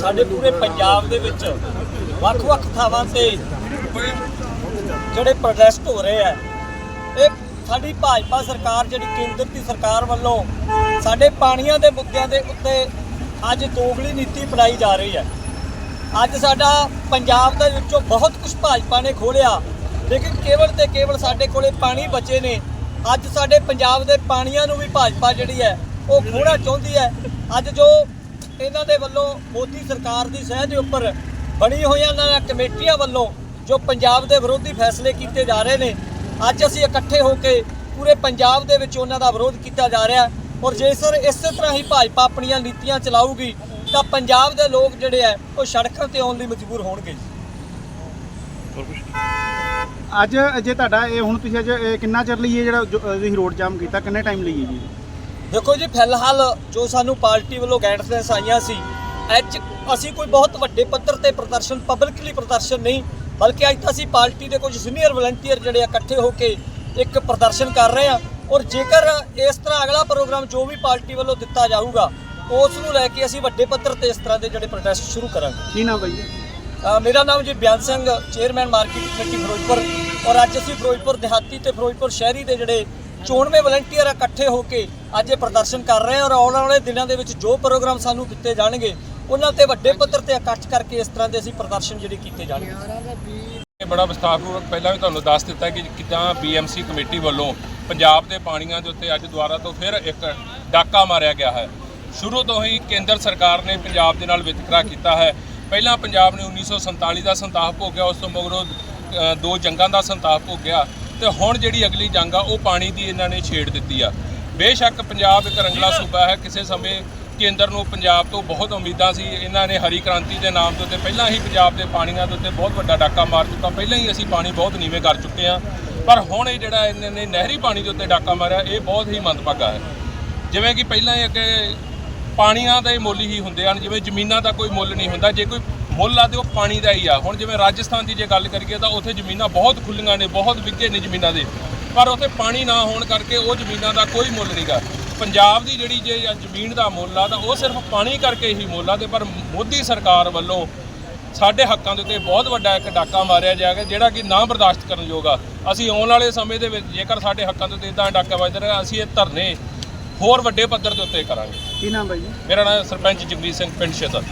ਸਾਡੇ ਪੂਰੇ ਪੰਜਾਬ ਦੇ ਵਿੱਚ ਵੱਖ-ਵੱਖ ਥਾਵਾਂ ਤੇ ਜਿਹੜੇ ਪ੍ਰੋਟੈਸਟ ਹੋ ਰਹੇ ਆ, ਇਹ ਸਾਡੀ ਭਾਜਪਾ ਸਰਕਾਰ, ਜਿਹੜੀ ਕੇਂਦਰ ਦੀ ਸਰਕਾਰ ਵੱਲੋਂ ਸਾਡੇ ਪਾਣੀਆਂ ਦੇ ਮੁੱਦਿਆਂ ਦੇ ਉੱਤੇ ਅੱਜ ਦੋਗਲੀ ਨੀਤੀ ਅਪਣਾਈ ਜਾ ਰਹੀ ਹੈ। ਅੱਜ ਸਾਡਾ ਪੰਜਾਬ ਦੇ ਵਿੱਚੋਂ ਬਹੁਤ ਕੁਝ ਭਾਜਪਾ ਨੇ ਖੋਲਿਆ ਲੇਕਿਨ ਕੇਵਲ ਤੇ ਕੇਵਲ ਸਾਡੇ ਕੋਲੇ ਪਾਣੀ ਬਚੇ ਨੇ। ਅੱਜ ਸਾਡੇ ਪੰਜਾਬ ਦੇ ਪਾਣੀਆਂ ਨੂੰ ਵੀ ਭਾਜਪਾ ਜਿਹੜੀ ਹੈ, ਉਹ ਖੋਣਾ ਚਾਹੁੰਦੀ ਹੈ। ਅੱਜ ਜੋ ਇਹਨਾਂ ਦੇ ਵੱਲੋਂ ਮੋਦੀ ਸਰਕਾਰ ਦੀ ਸਹਿ ਦੇ ਉੱਪਰ ਬਣੀ ਹੋਈਆਂ ਇਹਨਾਂ ਕਮੇਟੀਆਂ ਵੱਲੋਂ ਜੋ ਪੰਜਾਬ ਦੇ ਵਿਰੋਧੀ ਫੈਸਲੇ ਕੀਤੇ ਜਾ ਰਹੇ ਨੇ ਅੱਜ ਅਸੀਂ ਇਕੱਠੇ ਹੋ ਕੇ ਪੂਰੇ ਪੰਜਾਬ ਦੇ ਵਿੱਚ ਉਹਨਾਂ ਦਾ ਵਿਰੋਧ ਕੀਤਾ ਜਾ ਰਿਹਾ ਔਰ ਜੇ ਸਰ ਇਸੇ ਤਰ੍ਹਾਂ ਹੀ ਭਾਜਪਾ ਆਪਣੀਆਂ ਨੀਤੀਆਂ ਚਲਾਊਗੀ ਤਾਂ ਪੰਜਾਬ ਦੇ ਲੋਕ ਜਿਹੜੇ ਆ ਉਹ ਸੜਕਾਂ ਤੇ ਆਉਣ ਲਈ ਮਜਬੂਰ ਹੋਣਗੇ ਅੱਜ ਜੇ ਤੁਹਾਡਾ ਇਹ ਹੁਣ ਤੁਸੀਂ ਅੱਜ ਇਹ ਕਿੰਨਾ ਚਿਰ ਲਈ ਇਹ ਜਿਹੜਾ ਤੁਸੀਂ ਰੋਡ ਜਾਮ ਕੀਤਾ ਕਿੰਨੇ ਟਾਈਮ ਲਈ ਹੈ ਜੀ? ਦੇਖੋ ਜੀ ਫਿਲਹਾਲ ਜੋ ਸਾਨੂੰ ਪਾਰਟੀ ਵੱਲੋਂ ਗਾਈਡਲਾਈਨਸ ਆਈਆਂ ਸੀ ਅੱਜ ਅਸੀਂ ਕੋਈ ਬਹੁਤ ਵੱਡੇ ਪੱਧਰ ਤੇ ਪ੍ਰਦਰਸ਼ਨ ਪਬਲਿਕਲੀ ਪ੍ਰਦਰਸ਼ਨ ਨਹੀਂ ਬਲਕਿ ਅੱਜ ਤਾਂ ਅਸੀਂ ਪਾਰਟੀ ਦੇ ਕੁਝ ਸੀਨੀਅਰ ਵਲੰਟੀਅਰ ਜਿਹੜੇ ਇਕੱਠੇ ਹੋ ਕੇ ਇੱਕ ਪ੍ਰਦਰਸ਼ਨ ਕਰ ਰਹੇ ਆ। ਔਰ ਜੇਕਰ ਇਸ ਤਰ੍ਹਾਂ ਅਗਲਾ ਪ੍ਰੋਗਰਾਮ ਜੋ ਵੀ ਪਾਰਟੀ ਵੱਲੋਂ ਦਿੱਤਾ ਜਾਊਗਾ ਉਸ ਨੂੰ ਲੈ ਕੇ ਅਸੀਂ ਵੱਡੇ ਪੱਧਰ ਤੇ ਇਸ ਤਰ੍ਹਾਂ ਦੇ ਜਿਹੜੇ ਪ੍ਰੋਟੈਸਟ ਸ਼ੁਰੂ ਕਰਾਂਗੇ। ਕੀ ਨਾਮ ਬਾਈ ਮੇਰਾ ਨਾਮ ਜੀ Bayan Singh chairman market committee Ferozepur. ਔਰ ਅੱਜ ਅਸੀਂ ਫਿਰੋਜ਼ਪੁਰ ਦਿਹਾਤੀ ਤੇ ਫਿਰੋਜ਼ਪੁਰ ਸ਼ਹਿਰੀ ਦੇ ਜਿਹੜੇ ਚੋਣਵੇਂ ਵਲੰਟੀਅਰ ਇਕੱਠੇ ਹੋ ਕੇ ਅੱਜ ਇਹ ਪ੍ਰਦਰਸ਼ਨ ਕਰ ਰਹੇ ਹਾਂ ਔਰ ਆਉਣ ਵਾਲੇ ਦਿਨਾਂ ਦੇ ਵਿੱਚ ਜੋ ਪ੍ਰੋਗਰਾਮ ਸਾਨੂੰ ਦਿੱਤੇ ਜਾਣਗੇ, ਉਹਨਾਂ ਤੇ ਵੱਡੇ ਪੱਧਰ ਤੇ ਇਕੱਠ ਕਰਕੇ ਇਸ ਤਰ੍ਹਾਂ ਦੇ ਅਸੀਂ ਪ੍ਰਦਰਸ਼ਨ ਜਿਹੜੇ ਕੀਤੇ ਜਾਣਗੇ। ਇਹ ਬੜਾ ਵਿਸਥਾਰਪੂਰਵਕ ਪਹਿਲਾਂ ਵੀ ਤੁਹਾਨੂੰ ਦੱਸ ਦਿੱਤਾ ਕਿ ਕਿਦਾਂ ਬੀਐਮਸੀ ਕਮੇਟੀ ਵੱਲੋਂ ਪੰਜਾਬ ਦੇ ਪਾਣੀਆਂ ਦੇ ਉੱਤੇ ਅੱਜ ਦੁਬਾਰਾ ਤੋਂ ਫਿਰ ਇੱਕ ਡਾਕਾ ਮਾਰਿਆ ਗਿਆ ਹੈ। ਸ਼ੁਰੂ ਤੋਂ ਹੀ ਕੇਂਦਰ ਸਰਕਾਰ ਨੇ ਪੰਜਾਬ ਦੇ ਨਾਲ ਵਿਤਕਰਾ ਕੀਤਾ ਹੈ। ਪਹਿਲਾਂ ਪੰਜਾਬ ਨੇ 1947 ਦਾ ਸੰਤਾਪ ਭੋਗਿਆ, ਉਸ ਤੋਂ ਮਗਰੋਂ ਦੋ ਜੰਗਾਂ ਦਾ ਸੰਤਾਪ ਭੋਗਿਆ। ਤੇ ਹੁਣ ਜਿਹੜੀ ਅਗਲੀ ਜੰਗ ਆ ਉਹ ਪਾਣੀ ਦੀ ਇਹਨਾਂ ਨੇ ਛੇੜ ਦਿੱਤੀ ਆ। ਬੇਸ਼ੱਕ ਪੰਜਾਬ ਇੱਕ ਰੰਗਲਾ ਸੂਬਾ ਹੈ ਕਿਸੇ ਸਮੇਂ ਕੇਂਦਰ ਨੂੰ ਪੰਜਾਬ ਤੋਂ ਬਹੁਤ ਉਮੀਦਾਂ ਸੀ। ਇਹਨਾਂ ਨੇ ਹਰੀ ਕ੍ਰਾਂਤੀ ਦੇ ਨਾਮ ਦੇ ਉੱਤੇ ਪਹਿਲਾਂ ਹੀ ਪੰਜਾਬ ਦੇ ਪਾਣੀਆਂ ਦੇ ਉੱਤੇ ਬਹੁਤ ਵੱਡਾ ਡਾਕਾ ਮਾਰ ਚੁੱਕਾ। ਪਹਿਲਾਂ ਹੀ ਅਸੀਂ ਪਾਣੀ ਬਹੁਤ ਨੀਵੇਂ ਕਰ ਚੁੱਕੇ ਹਾਂ। ਪਰ ਹੁਣ ਇਹ ਜਿਹੜਾ ਇਹਨਾਂ ਨੇ ਨਹਿਰੀ ਪਾਣੀ ਦੇ ਉੱਤੇ ਡਾਕਾ ਮਾਰਿਆ ਇਹ ਬਹੁਤ ਹੀ ਮੰਦਭਾਗਾ ਹੈ। ਜਿਵੇਂ ਕਿ ਪਹਿਲਾਂ ਹੀ ਅੱਗੇ ਪਾਣੀਆਂ ਦੇ ਮੁੱਲ ਹੀ ਹੁੰਦੇ ਹਨ ਜਿਵੇਂ ਜ਼ਮੀਨਾਂ ਦਾ ਕੋਈ ਮੁੱਲ ਨਹੀਂ ਹੁੰਦਾ। ਜੇ ਕੋਈ ਮੁੱਲ ਆ ਤੇ ਉਹ ਪਾਣੀ ਦਾ ਹੀ ਆ। ਹੁਣ ਜਿਵੇਂ ਰਾਜਸਥਾਨ ਦੀ ਜੇ ਗੱਲ ਕਰੀਏ ਤਾਂ ਉੱਥੇ ਜ਼ਮੀਨਾਂ ਬਹੁਤ ਖੁੱਲੀਆਂ ਨੇ ਬਹੁਤ ਵਿਗੇ ਨੇ ਜ਼ਮੀਨਾਂ ਦੇ। ਪਰ ਉੱਥੇ ਪਾਣੀ ਨਾ ਹੋਣ ਕਰਕੇ ਉਹ ਜ਼ਮੀਨਾਂ ਦਾ ਕੋਈ ਮੁੱਲ ਨਹੀਂਗਾ ਪੰਜਾਬ ਦੀ ਜਿਹੜੀ ਜੇ ਜ਼ਮੀਨ ਦਾ ਮੁੱਲ ਆ ਤਾਂ ਉਹ ਸਿਰਫ ਪਾਣੀ ਕਰਕੇ ਹੀ ਮੁੱਲ ਆ ਤੇ ਪਰ ਮੋਦੀ ਸਰਕਾਰ ਵੱਲੋਂ ਸਾਡੇ ਹੱਕਾਂ ਦੇ ਉੱਤੇ ਬਹੁਤ ਵੱਡਾ ਇੱਕ ਡਾਕਾ ਮਾਰਿਆ ਜਾਏਗਾ ਜਿਹੜਾ ਕਿ ਨਾ ਬਰਦਾਸ਼ਤ ਕਰਨ ਯੋਗ ਆ। ਅਸੀਂ ਆਉਣ ਵਾਲੇ ਸਮੇਂ ਦੇ ਵਿੱਚ ਜੇਕਰ ਸਾਡੇ ਹੱਕਾਂ ਦੇ ਉੱਤੇ ਇਦਾਂ ਡਾਕਾ ਵੱਜਦਾ ਰਿਹਾ ਅਸੀਂ ਇਹ ਧਰਨੇ ਹੋਰ ਵੱਡੇ ਪੱਧਰ ਦੇ ਉੱਤੇ ਕਰਾਂਗੇ। ਕੀ ਨਾਮ ਬਾਈ ਜੀ? ਮੇਰਾ ਨਾਮ ਸਰਪੰਚ ਜਗਦੀਪ ਸਿੰਘ ਪਿੰਡ ਸ਼ੇਤਰ